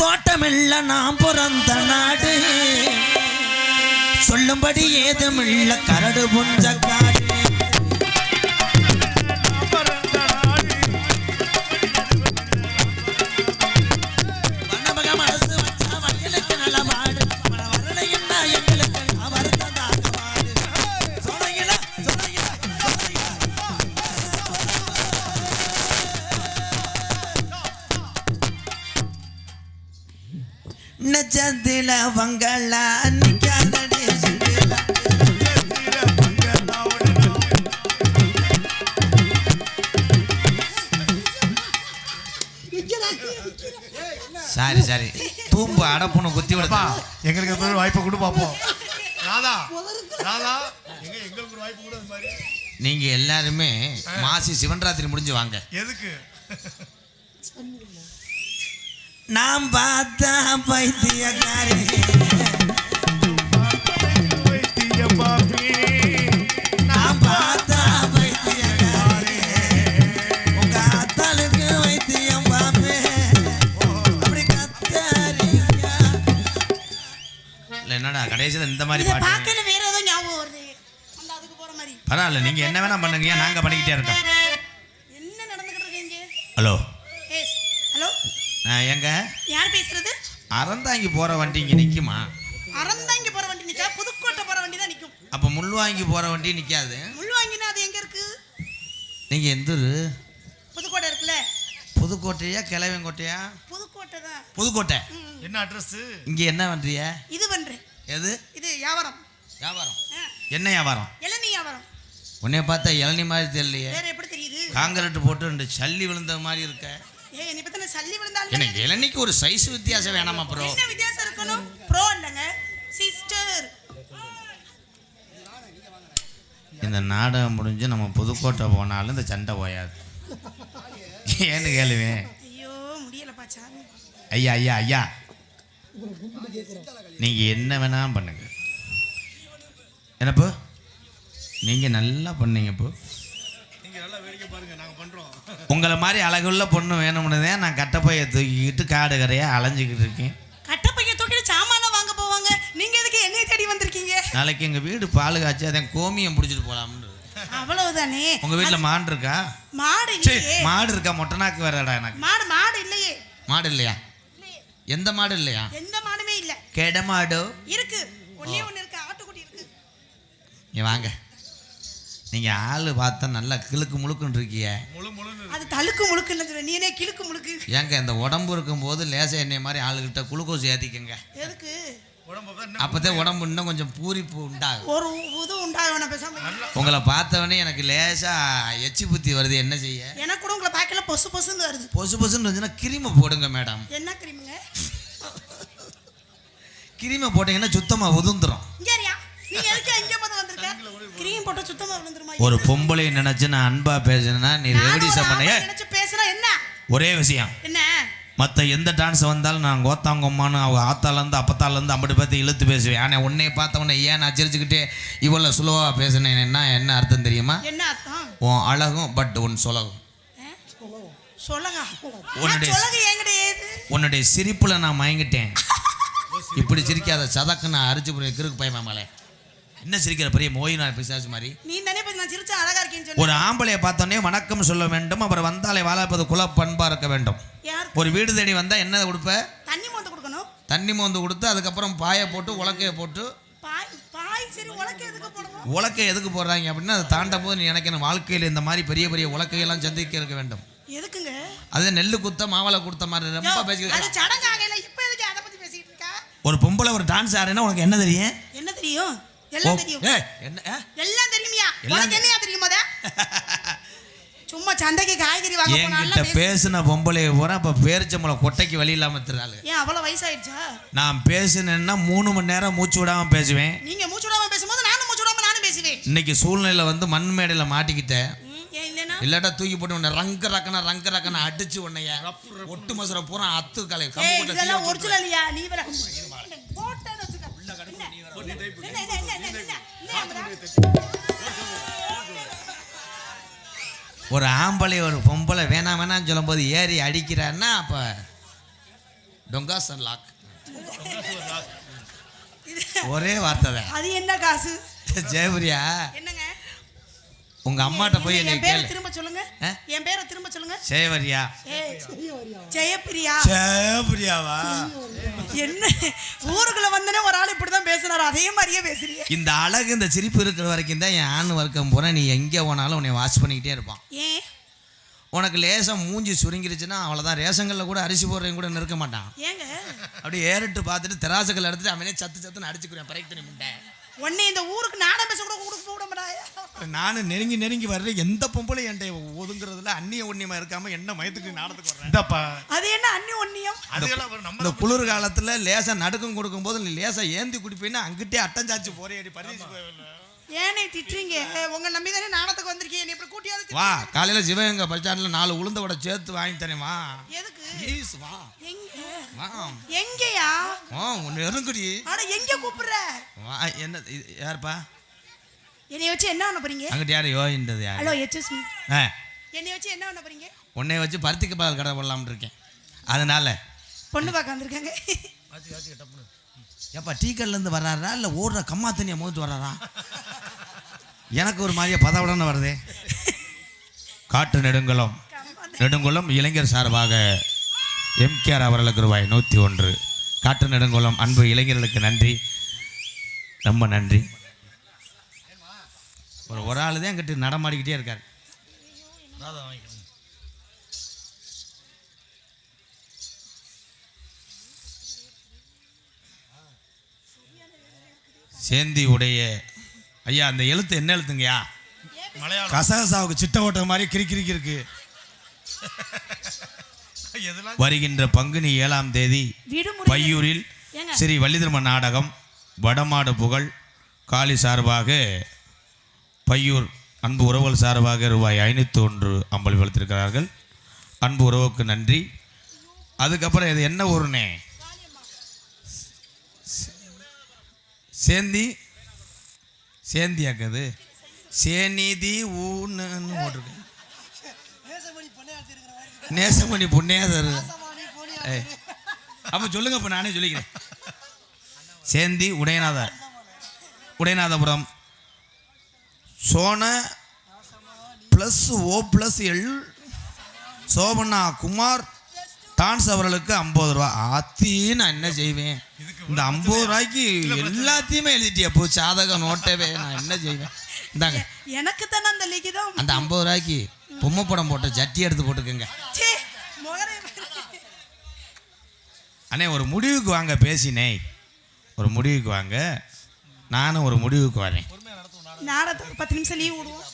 தோட்டமில்ல நாம் பிறந்த நாடு. சொல்லும்படி ஏதுமில்ல கரடு புஞ்ச காடு வங்களா நிக்காதடி. சிங்கிளா சாரி சாரி. தூம்பு அடப்புன்னு குத்தி விடுப்பா எங்களுக்கு ஒரு வாய்ப்பை கொடு பார்ப்போம் ராதா ராதா எங்க எங்களுக்கு ஒரு வாய்ப்பு கொடு அந்த மாதிரி. நீங்க எல்லாருமே மாசி சிவன்ராத்திரி முடிஞ்சு வாங்க. எதுக்கு நாம் பார்த்தா பைத்தியக்காரி வைத்தியம் பாப்பி நாம் பார்த்தா பைத்தியக்காரி உங்க அத்தாளுக்கு வைத்தியம் பாப்பே அப்படி கத்தாரியா இல்ல என்னடா கடைசியில் இந்த மாதிரி பாட்டு? வேற ஏதோ ஞாபகம் வருது. அந்த அதுக்கு போற மாதிரி. பரவாயில்ல நீங்க என்ன வேணா பண்ணுங்க. நாங்க பண்ணிக்கிட்டே இருக்கோம்? என்ன நடந்துகிட்டு ஹலோ. எங்க யார் பேசுறது? அறந்தாங்கி போற வண்டி இங்க நிக்குமா? அறந்தாங்கி போற வண்டி நிக்கா புதுக்கோட்டை போற வண்டி தான் நிக்கும். அப்ப முள்வாங்கி போற வண்டி நிக்காது. முள்ளுவாங்கினா அது எங்க இருக்கு? நீங்க எந்த ஊரு? புதுக்கோட்டை இருக்குல்ல? புதுக்கோட்டையா கிழவங்கோட்டையா புதுக்கோட்டை தான். புதுக்கோட்டை. என்ன அட்ரஸ் இங்க என்ன பண்றிய இது பண்றேன் எது? இது வியாபாரம். வியாபாரம். என்ன வியாபாரம்? இளநீ வியாபாரம். உன்னைய பார்த்தா இளநி மாதிரி தெரியலையே. வேற எப்படி தெரியுது? காங்கிரட் போட்டு ரெண்டு சல்லி விழுந்த மாதிரி இருக்க. ஏ என்னை பத்தி நான் சல்லி எனக்கு இளநிக்கு ஒரு சைஸ் வித்தியாசம் வேணாமா ப்ரோ என்ன வித்தியாசம் இருக்கணும்? ப்ரோ இல்லைங்க சிஸ்டர் இந்த நாடகம் முடிஞ்சு நம்ம புதுக்கோட்டை போனாலும் இந்த சண்டை போயாது. ஏன்னு கேளுவேன் ஐயோ முடியலப்பா சாமி. ஐயா ஐயா ஐயா. நீங்க என்ன வேணா பண்ணுங்க. என்னப்போ? நீங்க நல்லா பண்ணீங்க இப்போ நீங்க நல்லா வேடிக்கை பாருங்க நாங்க பண்றோம் உங்களை மாதிரி அழகுள்ள பொண்ணு வேணும்னு தான் நான் கட்டப்பையை தூக்கிக்கிட்டு காடு கரையா அலைஞ்சிக்கிட்டு இருக்கேன். கட்டப்பைய தூக்கிட்டு சாமான் வாங்க போவாங்க. நீங்க எதுக்கு என்னை தேடி வந்திருக்கீங்க? நாளைக்கு எங்க வீடு பால் காய்ச்சி அதான் கோமியம் பிடிச்சிட்டு போலாம்னு அவ்வளவுதானே? உங்க வீட்டுல மாடு இருக்கா? மாடு மாடு இருக்கா? மொட்டனாக்கு வேறடா எனக்கு. மாடு மாடு இல்லையே. மாடு இல்லையா? எந்த மாடு இல்லையா? எந்த மாடுமே இல்ல. கெட மாடு? இருக்கு. ஒண்ணே ஒண்ணு இருக்கு. ஆட்டுக்குட்டி இருக்கு. நீ வாங்க. நீங்க ஆளு பார்த்தா நல்லா கிழுக்கு முழுக்குன்னு இருக்கிய. அது தழுக்கு முழுக்குன்னு சொல்ற நீ என்ன கிழுக்கு முழுக்கு. ஏங்க இந்த உடம்பு இருக்கும்போது லேசா என்னை மாதிரி ஆளுகிட்ட குளுக்கோஸ் ஏற்றிக்கங்க எதுக்கு? அப்பதான் உடம்பு இன்னும் கொஞ்சம் பூரிப்பு உண்டாகும். ஒரு இது உண்டாக பேசாம உங்களை பார்த்தவொடனே எனக்கு லேசா எச்சி புத்தி வருது. என்ன செய்ய? எனக்கு கூட உங்களை பார்க்கல பொசு பொசுன்னு வருது. பொசு பொசுன்னு இருந்துச்சுன்னா கிரீமை போடுங்க மேடம். என்ன கிரீமுங்க? கிரீமை போட்டீங்கன்னா சுத்தமாக உதுந்துரும். இங்கேரியா நீங்க எதுக்கு வந்திருக்க கிரீம் போட்டு சுத்தமா விழுந்துருமா? ஒரு பொம்பளை நினைச்சு நான் அன்பா பேசுனா நீ ரெவடிசம் பண்ண ஏய், நினைச்சு பேசுனா என்ன? ஒரே விஷயம். என்ன? மற்ற எந்த டான்ஸ் வந்தாலும் நான் கோத்தாங்கம்மான்னு அவங்க ஆத்தாலேருந்து அப்பத்தாலேருந்து ஐம்பது பேர்த்து இழுத்து பேசுவேன். ஆனால் உன்னைய பார்த்தவொன்னே ஏன் நான் சிரிச்சுக்கிட்டே இவ்வளோ சுலவாக பேசுனேன்? என்ன என்ன அர்த்தம் தெரியுமா? என்ன அர்த்தம்? உன் அழகும் பட் உன் சுலகும். உன்னுடைய- சிரிப்பில் நான் மயங்கிட்டேன். இப்படி சிரிக்காத சதக்கு நான் அரிச்சு போய் கிறுக்கு பையன் மேலே என்ன சிரிக்கிற பெரிய மோய் நான் பிசாசு மாதிரி? நீ தானே நான் சிரிச்சா அழகா இருக்கேன்னு ஒரு ஆம்பளையை பார்த்தோன்னே வணக்கம் சொல்ல வேண்டும். அவர் வந்தாலே வாழப்பது குல பண்பா இருக்க வேண்டும். ஒரு வீடு தேடி வந்தால் என்ன கொடுப்ப தண்ணி மோந்து கொடுக்கணும். தண்ணி மோந்து கொடுத்து அதுக்கப்புறம் பாயை போட்டு உலக்கையை போட்டு. உலக்கை எதுக்கு போடுறாங்க அப்படின்னா அதை தாண்டும் போது நீ நினைக்கணும் வாழ்க்கையில் இந்த மாதிரி பெரிய பெரிய உலக்கையெல்லாம் சந்திக்க இருக்க வேண்டும். எதுக்குங்க? அது நெல்லு குத்த மாவளை கொடுத்த மாதிரி ரொம்ப பேசிக்கிட்டு ஒரு பொம்பளை ஒரு டான்ஸ் ஆடுனா உனக்கு என்ன தெரியும்? என்ன தெரியும்? எல்லாம் தெரியும். என்ன? எல்லாம் தெரியுமியா? உனக்கு தெ- என்னையா தெரியும் அத சும்மா சந்தைக்கு காய்கறி வாங்க என்கிட்ட பேசின பொம்பளைய பூரா இப்போ பேரிச்சம்பளம் கொட்டைக்கு வழி இல்லாமல் திராளு ஏன் அவ்வளவு வயசாயிடுச்சா? நான் பேசினேன்னா மூணு மணி நேரம் மூச்சு விடாமல் பேசுவேன். நீங்க மூச்சு விடாம பேசும்போது நானும் மூச்சு விடாம நானும் பேசுவேன். இன்னைக்கு சூழ்நிலையில் வந்து மண் மேடையில் மாட்டிக்கிட்டேன். இல்லாட்டா தூக்கி போட்டு உன்னை ரங்க ரக்கன ரங்க ரக்கன அடிச்சு உன்னைய ஒட்டு மசுர பூரா அத்து கலை ஒரிஜினல் நீ. என்ன? என்ன, என்ன, என்ன, என்ன, என்ன? ஒரு ஆம்பளை ஒரு பொம்பளை வேணாம் வேணாம்னு சொல்லும்போது ஏறி அடிக்கிறான்னா அப்போ டொங்காசன் லாக் ஒரே வார்த்தை தான். அது என்ன காசு? ஜெயபிரியா? என்னங்க? உங்க அம்மாட்ட போய் என்ன, என் பேரை கேளு. திரும்ப சொல்லுங்க? என் பேரை திரும்ப சொல்லுங்க. ஜெயவரியா? ஏய், ஜெயப்பிரியா? ஜெயபிரியாவா என்ன? ஊருக்குள்ள வந்தனே ஒரு ஆள் இப்படிதான் பேசுனாரு அதே மாதிரியே பேசுறீங்க. இந்த அழகு இந்த சிரிப்பு இருக்கிற வரைக்கும் தான் என் ஆண் வர்க்கம் போற நீ எங்கே போனாலும் உன்னை வாட்ச் பண்ணிக்கிட்டே இருப்பான். ஏன்? உனக்கு லேசம் மூஞ்சி சுருங்கிருச்சுன்னா அவ்வளோதான் ரேஷங்களில் கூட அரிசி போடுறவங்க கூட நிற்க மாட்டான். ஏங்க? அப்படியே ஏறிட்டு பார்த்துட்டு தெராசுகள் எடுத்துட்டு அவனே சத்து சத்துன்னு அடிச்சுக்கிறேன் பறைக்கு தண்ணி முட்டை உன்னை இந்த ஊருக்கு நாடகம் பேச கூட ஊருக்கு போட மாட்டாயா நானும் நெருங்கி நெருங்கி வர்றேன். எந்த பொம்பளை என்கிட்ட ஒதுங்குறதுல அந்நிய ஒன்னியமா இருக்காம என்ன மயத்துக்கு நாடத்துக்கு வர்றேன்? இந்தப்பா. அது என்ன அன்னி ஒன்னியம்? அப்புறம் நம்ம இந்த குளிர் காலத்துல லேசா நடுக்கம் கொடுக்கும்போது நீ லேசா ஏந்தி குடிப்பீன்னா அங்கிட்டே அட்டஞ்சாச்சு போறேடி பரிசு ஏனே திட்டுறீங்க? உங்க நம்பி தானே நாடகத்துக்கு வந்திருக்கீங்க. நீ இப்படி கூட்டியாவது வா காலையில சிவகங்கை பஸ் ஸ்டாண்ட்ல நாலு உளுந்த வடை சேர்த்து வாங்கி தரேன் வா. எதுக்கு? ப்ளீஸ் வா. எங்க? வா. எங்கயா? வா உன்னை இறங்குடி அட எங்க கூப்பிடுற? வா என்ன இது யாருப்பா? என்னைய வச்சு என்ன பண்ண போறீங்க? அங்கிட்ட யாரு யோகின்றது யாரு? ஹலோ எச்எஸ் மீ ஆ. என்னைய வச்சு என்ன பண்ண போறீங்க? உன்னை வச்சு பருத்திக்கு பால் கடை போடலாம்னு இருக்கேன். அதனால. பொண்ணு பார்க்க வந்திருக்காங்க. ஏப்பா டீ கல்லேருந்து வர்றாரா? இல்லை ஓடுற கம்மா தண்ணியை மோதிட்டு வர்றாரா? எனக்கு ஒரு மாதிரியா பதவிடன்னு வருதே? காட்டு நெடுங்குளம். நெடுங்குளம் இளைஞர் சார்பாக எம்கேஆர் அவர்களுக்கு ரூபாய் நூற்றி ஒன்று. காட்டு நெடுங்குளம் அன்பு இளைஞர்களுக்கு நன்றி. ரொம்ப நன்றி. ஒரு ஒரு ஆள் தான் கிட்ட நடமாடிக்கிட்டே இருக்கார். சேந்தி உடைய ஐயா அந்த எழுத்து என்ன எழுத்துங்கய்யா? மலையாளம். கசகசாவுக்கு சிட்ட ஓட்ட மாதிரி கிறுக்கிறுக்கி இருக்கு. எதெல்லாம்? வருகின்ற பங்குனி ஏழாம் தேதி பையூரில் ஸ்ரீ வள்ளிதர்ம நாடகம் வடமாடு புகழ் காளி சார்பாக பையூர் அன்பு உறவுகள் சார்பாக ரூபாய் ஐநூற்றி ஒன்று அம்பல் வளர்த்திருக்கிறார்கள் அன்பு உறவுக்கு நன்றி. அதுக்கப்புறம் இது என்ன ஊருனே? சேந்தி சேந்தியாக்குது சேனிதி ஊன்னு போட்டிருக்கு. நேசமணி புண்ணியாதர் ஏய் அப்போ சொல்லுங்க இப்போ நானே சொல்லிக்கிறேன். சேந்தி Udayanathar Udayanathapuram சோன plus O plus L Sobhana Kumar dance அவர்களுக்கு ஐம்பது ரூபா. ஆத்தி நான் என்ன செய்வேன்? இந்த ஐம்பது ரூபாய்க்கு எல்லாத்தையுமே எழுதிட்டியா. போ சாதக நோட்டவே நான் என்ன செய்வேன்? இந்தாங்க. எனக்கு தானே அந்த லிகிதம்? அந்த ஐம்பது ரூபாய்க்கு பொம்மை படம் போட்ட ஜட்டி எடுத்து போட்டுக்கோங்க. அண்ணே ஒரு முடிவுக்கு வாங்க பேசினே. ஒரு முடிவுக்கு வாங்க. நானும் ஒரு முடிவுக்கு வரேன். நாடகத்துக்கு ஒரு பத்து நிமிஷம் லீவ் விடுவோம்.